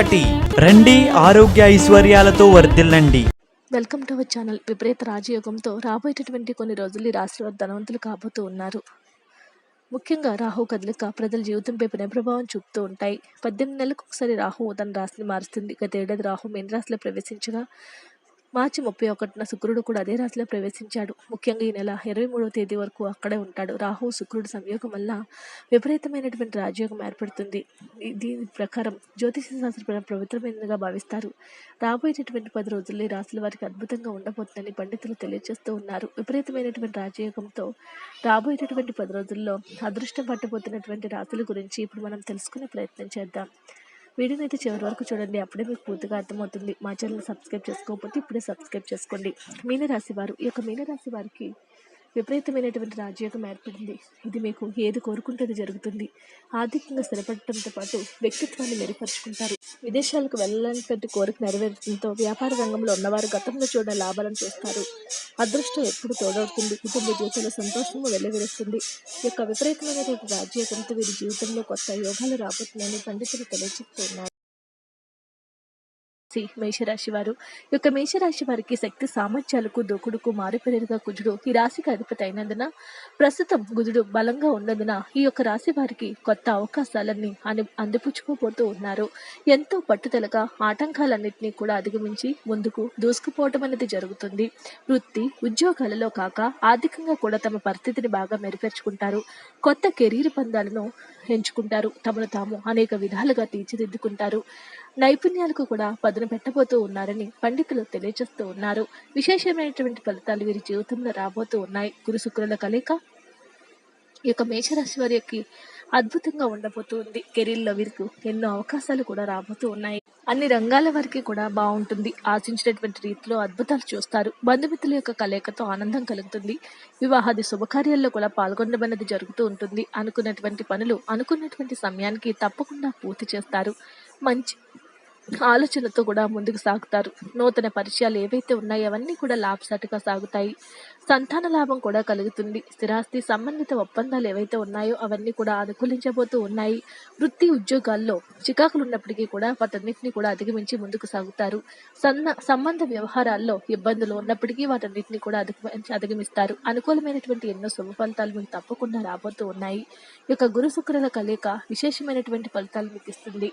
ఒకటి. రండి ఆరోగ్య ఐశ్వర్యాలతో వర్ధిల్లండి. Welcome to our channel. విపరీత రాజయోగంతో రాబోయేటటువంటి కొన్ని రోజులు ఈ రాశి వారు ధనవంతులు కాబోతూ ఉన్నారు. ముఖ్యంగా రాహు కదలిక ప్రజల జీవితంపై ప్రభావం చూపుతూ ఉంటాయి. పద్దెనిమిది నెలలకు ఒకసారి రాహు తన రాశిని మారుస్తుంది. గత ఏడాది రాహు మీన రాశిలో ప్రవేశించగా మార్చి ముప్పై ఒకటిన శుక్రుడు కూడా అదే రాశిలో ప్రవేశించాడు. ముఖ్యంగా ఈ నెల ఇరవై మూడవ తేదీ వరకు అక్కడే ఉంటాడు. రాహు శుక్రుడు సంయోగం వల్ల విపరీతమైనటువంటి రాజయోగం ఏర్పడుతుంది. దీని ప్రకారం జ్యోతిష శాస్త్రపరం పవిత్రమైనదిగా భావిస్తారు. రాబోయేటటువంటి పది రోజుల్లో ఈ రాశుల వారికి అద్భుతంగా ఉండబోతుందని పండితులు తెలియజేస్తూ ఉన్నారు. విపరీతమైనటువంటి రాజయోగంతో రాబోయేటటువంటి పది రోజుల్లో అదృష్టం పట్టబోతున్నటువంటి రాశుల గురించి ఇప్పుడు మనం తెలుసుకునే ప్రయత్నం చేద్దాం. వీడియోని అయితే చివరి వరకు చూడండి. అప్పుడే మీకు పూర్తిగా అర్థమవుతుంది. మా ఛానల్ సబ్స్క్రైబ్ చేసుకోకపోతే ఇప్పుడే సబ్స్క్రైబ్ చేసుకోండి. మీనరాశి వారు ఈ యొక్క మీనరాశి వారికి విపరీతమైనటువంటి రాజయోగం ఏర్పడింది. ఇది మీకు ఏది కోరుకుంటే అది జరుగుతుంది. ఆర్థికంగా స్థిరపడటంతో పాటు వ్యక్తిత్వాన్ని మెరుగుపరుచుకుంటారు. విదేశాలకు వెళ్ళాలనేటువంటి కోరిక నెరవేరడంతో వ్యాపార రంగంలో ఉన్నవారు గతంలో చూడ లాభాలను చూస్తారు. అదృష్టం ఎప్పుడు తోడవుతుంది. కుటుంబ జీవితంలో సంతోషము వెల్లివిరుస్తుంది. ఈ యొక్క విపరీతమైనటువంటి రాజయోగంతో వీరి జీవితంలో కొత్త యోగాలు రాబోతున్నాయని పండితులు తెలియజేస్తున్నారు సి మేషరాశి వారు. ఈ యొక్క మేషరాశి వారికి శక్తి సామర్థ్యాలకు దూకుడుకు మారుపేరుగా కుజుడు ఈ రాశికి అధిపతి అయినందున ప్రస్తుతం గుజుడు బలంగా ఉన్నందున ఈ యొక్క రాశి వారికి కొత్త అవకాశాలన్నీ అని అందిపుచ్చుకోబోతూ ఉన్నారు. ఎంతో పట్టుదలగా ఆటంకాలన్నింటినీ కూడా అధిగమించి ముందుకు దూసుకుపోవటం అనేది జరుగుతుంది. వృత్తి ఉద్యోగాలలో కాక ఆర్థికంగా కూడా తమ పరిస్థితిని బాగా మెరుగుపరుచుకుంటారు. కొత్త కెరీర్ పందాలను ఎంచుకుంటారు తమను తాము అనేక విధాలుగా తీర్చిదిద్దుకుంటారు. నైపుణ్యాలకు కూడా పదును పెట్టబోతూ ఉన్నారని పండితులు తెలియజేస్తూ ఉన్నారు. విశేషమైనటువంటి ఫలితాలు వీరి జీవితంలో రాబోతూ ఉన్నాయి. గురు శుక్రుల కలయిక ఈ యొక్క మేషరాశి వారికి అద్భుతంగా ఉండబోతుంది. కెరీర్లో వీరికి ఎన్నో అవకాశాలు కూడా రాబోతూ ఉన్నాయి. అన్ని రంగాల వారికి కూడా బాగుంటుంది. ఆశించినటువంటి రీతిలో అద్భుతాలు చూస్తారు. బంధుమిత్రుల యొక్క కలయికతో ఆనందం కలుగుతుంది. వివాహాది శుభకార్యాల్లో కూడా పాల్గొనడమన్నది జరుగుతూ ఉంటుంది. అనుకున్నటువంటి పనులు అనుకున్నటువంటి సమయానికి తప్పకుండా పూర్తి చేస్తారు. మంచి ఆలోచనతో కూడా ముందుకు సాగుతారు. నూతన పరిచయాలు ఏవైతే ఉన్నాయో అవన్నీ కూడా లాభసాటిగా సాగుతాయి. సంతాన లాభం కూడా కలుగుతుంది. స్థిరాస్తి సంబంధిత ఒప్పందాలు ఏవైతే ఉన్నాయో అవన్నీ కూడా అనుకూలించబోతూ ఉన్నాయి. వృత్తి ఉద్యోగాల్లో చికాకులు ఉన్నప్పటికీ కూడా వాటన్నిటిని కూడా అధిగమించి ముందుకు సాగుతారు. సన్న సంబంధ వ్యవహారాల్లో ఇబ్బందులు ఉన్నప్పటికీ వాటన్నిటిని కూడా అధిగమించి అధిగమిస్తారు. అనుకూలమైనటువంటి ఎన్నో శుభ ఫలితాలు మీకు తప్పకుండా రాబోతూ ఉన్నాయి. ఈ యొక్క గురు శుక్రుల కలయిక విశేషమైనటువంటి ఫలితాలు మీకు ఇస్తుంది.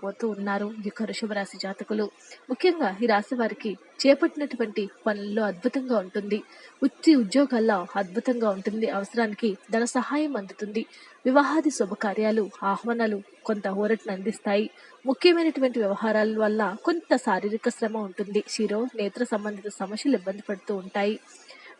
పట్టించుకోబోతూ ఉన్నారు. ఈ యొక్క వృషభ రాశి జాతకులు. ముఖ్యంగా ఈ రాశి వారికి చేపట్టినటువంటి పనుల్లో అద్భుతంగా ఉంటుంది. వృత్తి ఉద్యోగాల్లో అద్భుతంగా ఉంటుంది. అవసరానికి ధన సహాయం అందుతుంది. వివాహాది శుభకార్యాలు ఆహ్వానాలు కొంత ఊరటను అందిస్తాయి. ముఖ్యమైనటువంటి వ్యవహారాల వల్ల కొంత శారీరక శ్రమ ఉంటుంది. శిరో నేత్ర సంబంధిత సమస్యలు ఇబ్బంది పడుతూ ఉంటాయి.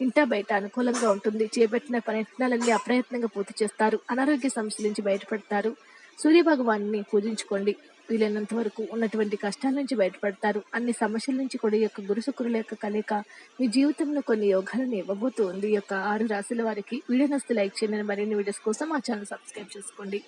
ఇంటా బయట అనుకూలంగా ఉంటుంది. చేపట్టిన ప్రయత్నాలన్నీ అప్రయత్నంగా పూర్తి చేస్తారు. అనారోగ్య సమస్యల నుంచి బయటపడతారు. సూర్య భగవాన్ని పూజించుకోండి. వీలైనంత వరకు ఉన్నటువంటి కష్టాల నుంచి బయటపడతారు. అన్ని సమస్యల నుంచి కూడా ఈ యొక్క గురుశుకురుల యొక్క కలయిక మీ జీవితంలో కొన్ని యోగాలను ఇవ్వబోతూ ఉంది. ఈ యొక్క ఆరు రాశుల వారికి వీడియో నస్తు లైక్ చేయండి. మరిన్ని వీడియోస్ కోసం మా ఛానల్ సబ్స్క్రైబ్ చేసుకోండి.